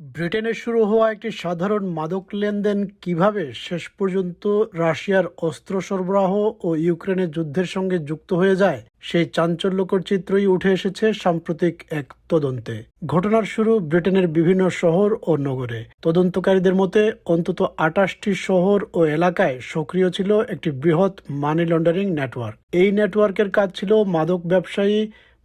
ব্রিটেনে শুরু হওয়া একটি সাধারণ মাদক লেনদেন কীভাবে শেষ পর্যন্ত রাশিয়ার অস্ত্র সরবরাহ ও ইউক্রেনের যুদ্ধের সঙ্গে যুক্ত হয়ে যায়, সেই চাঞ্চল্যকর চিত্রই উঠে এসেছে সাম্প্রতিক এক তদন্তে। ঘটনার শুরু ব্রিটেনের বিভিন্ন শহর ও নগরে। তদন্তকারীদের মতে, অন্তত আটাশটি শহর ও এলাকায় সক্রিয় ছিল একটি বৃহৎ মানি লন্ডারিং নেটওয়ার্ক এই নেটওয়ার্কের কাজ ছিল মাদক ব্যবসায়ী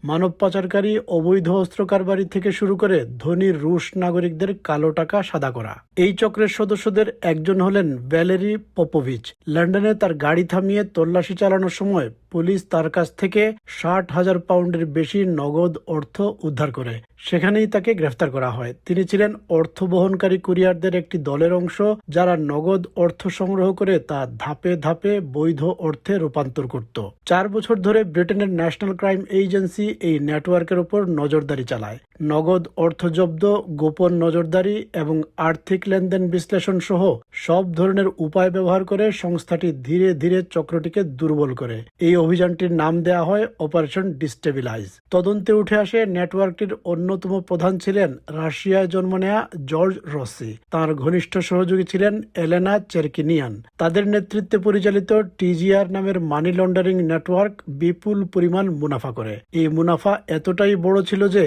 মানব পাচারকারী অবৈধ অস্ত্র কারবারি থেকে শুরু করে ধনী রুশ নাগরিকদের কালো টাকা সাদা করা। এই চক্রের সদস্যদের একজন হলেন ভ্যালেরি পপোভিচ। লন্ডনে তার গাড়ি থামিয়ে তল্লাশি চালানোর সময় পুলিশ তার কাছ থেকে ষাট হাজার পাউন্ডের বেশি নগদ অর্থ উদ্ধার করে। সেখানেই তাকে গ্রেফতার করা হয়। তিনি ছিলেন অর্থ বহনকারী কুরিয়ারদের একটি দলের অংশ, যারা নগদ অর্থ সংগ্রহ করে তা ধাপে ধাপে বৈধ অর্থে রূপান্তর করত। চার বছর ধরে ব্রিটেনের ন্যাশনাল ক্রাইম এজেন্সি এই নেটওয়ার্কের উপর নজরদারি চালায়। নগদ অর্থ জব্দ গোপন নজরদারি এবং আর্থিক লেনদেন বিশ্লেষণ সহ সব ধরনের উপায় ব্যবহার করে সংস্থাটি ধীরে ধীরে চক্রটিকে দুর্বল করে। এই অভিযানটির নাম দেয়া হয় অপারেশন ডিস্টেবিলাইজ। তদন্তে উঠে আসে নেটওয়ার্কটির অন্যতম প্রধান ছিলেন রাশিয়ায় জন্ম নেয়া জর্জ রসি। তার ঘনিষ্ঠ সহযোগী ছিলেন এলেনা চেরকিনিয়ান। তাদের নেতৃত্বে পরিচালিত টিজিআর নামের মানি লন্ডারিং নেটওয়ার্ক বিপুল পরিমাণ মুনাফা করে। এই মুনাফা এতটাই বড় ছিল যে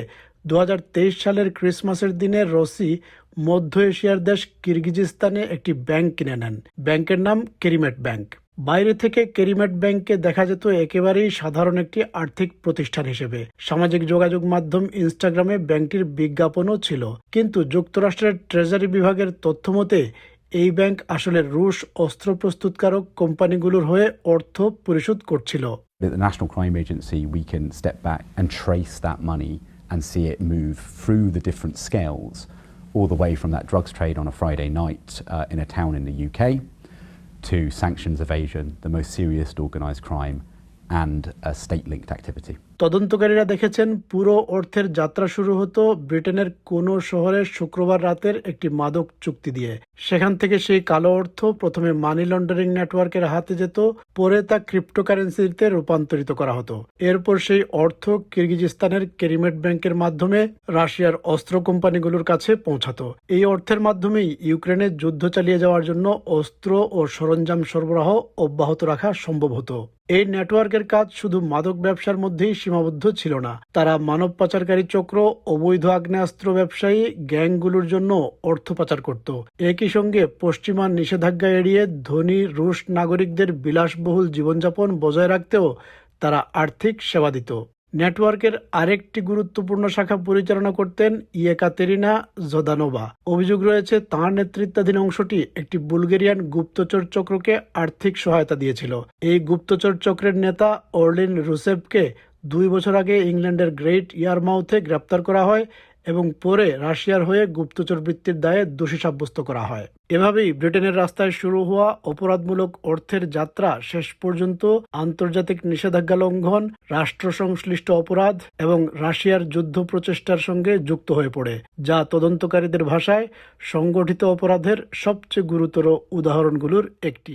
দু হাজার তেইশ সালের ক্রিসমাসের দিনে রসি মধ্য এশিয়ার দেশ কিরগিজিস্তানে একটি ব্যাংক কিনে নেন। ব্যাংকের নাম কেরিমেট ব্যাংক। বাইরে থেকে কেরিমেট ব্যাংককে দেখা যেত একেবারেই সাধারণ একটি আর্থিক প্রতিষ্ঠান হিসেবে। সামাজিক যোগাযোগ মাধ্যম ইনস্টাগ্রামে ব্যাংকটির বিজ্ঞাপনও ছিল। কিন্তু যুক্তরাষ্ট্রের ট্রেজারি বিভাগের তথ্য মতে, এই ব্যাংক আসলে রুশ অস্ত্র প্রস্তুতকারক কোম্পানিগুলোর হয়ে অর্থ পরিশোধ করছিল। At the National Crime Agency, we can step back and trace that money and see it move through the different scales, all the way from that drugs trade on a Friday night uh, in a town in the UK to sanctions evasion, the most serious organised crime, and a state linked activity. তদন্তকারীরা দেখেছেন পুরো অর্থের যাত্রা শুরু হতো ব্রিটেনের কোন শহরের শুক্রবার রাতের একটি মাদক চুক্তি দিয়ে। সেখান থেকে সেই কালো অর্থ প্রথমে মানি লন্ডারিং নেটওয়ার্কের হাতে যেত, পরে তা ক্রিপ্টোকারেন্সিতে রূপান্তরিত করা হতো। এরপর সেই অর্থ কিরগিজিস্তানের কেরিমেট ব্যাংকের মাধ্যমে রাশিয়ার অস্ত্র কোম্পানিগুলোর কাছে পৌঁছাতো। এই অর্থের মাধ্যমেই ইউক্রেনে যুদ্ধ চালিয়ে যাওয়ার জন্য অস্ত্র ও সরঞ্জাম সরবরাহ অব্যাহত রাখা সম্ভব হতো। এই নেটওয়ার্কের কাজ শুধু মাদক ব্যবসার মধ্যেই সীমাবদ্ধ ছিল না। তারা মানব পাচারকারী চক্র অবৈধ আগ্নেয়াস্ত্র ব্যবসায়ী গ্যাংগুলোর জন্য অর্থ পাচার করত। একই সঙ্গে পশ্চিমা নিষেধাজ্ঞা এড়িয়ে ধনী, রুশ নাগরিকদের বিলাসবহুল জীবনযাপন বজায় রাখতেও তারা আর্থিক সেবা দিত। নেটওয়ার্কের আরেকটি গুরুত্বপূর্ণ শাখা পরিচালনা করতেন ইয়েকাতেরিনা জোদানোভা। অভিযোগ রয়েছে, তাঁর নেতৃত্বাধীন অংশটি একটি বুলগেরিয়ান গুপ্তচর চক্রকে আর্থিক সহায়তা দিয়েছিল। এই গুপ্তচর চক্রের নেতা অর্লিন রুসেভকে দুই বছর আগে ইংল্যান্ডের গ্রেট ইয়ারমাউথে গ্রেপ্তার করা হয় এবং পরে রাশিয়ার হয়ে গুপ্তচর বৃত্তির দায়ে দোষী সাব্যস্ত করা হয়। এভাবেই ব্রিটেনের রাস্তায় শুরু হওয়া অপরাধমূলক অর্থের যাত্রা শেষ পর্যন্ত আন্তর্জাতিক নিষেধাজ্ঞা লঙ্ঘন রাষ্ট্র সংশ্লিষ্ট অপরাধ এবং রাশিয়ার যুদ্ধ প্রচেষ্টার সঙ্গে যুক্ত হয়ে পড়ে, যা তদন্তকারীদের ভাষায় সংগঠিত অপরাধের সবচেয়ে গুরুতর উদাহরণগুলোর একটি।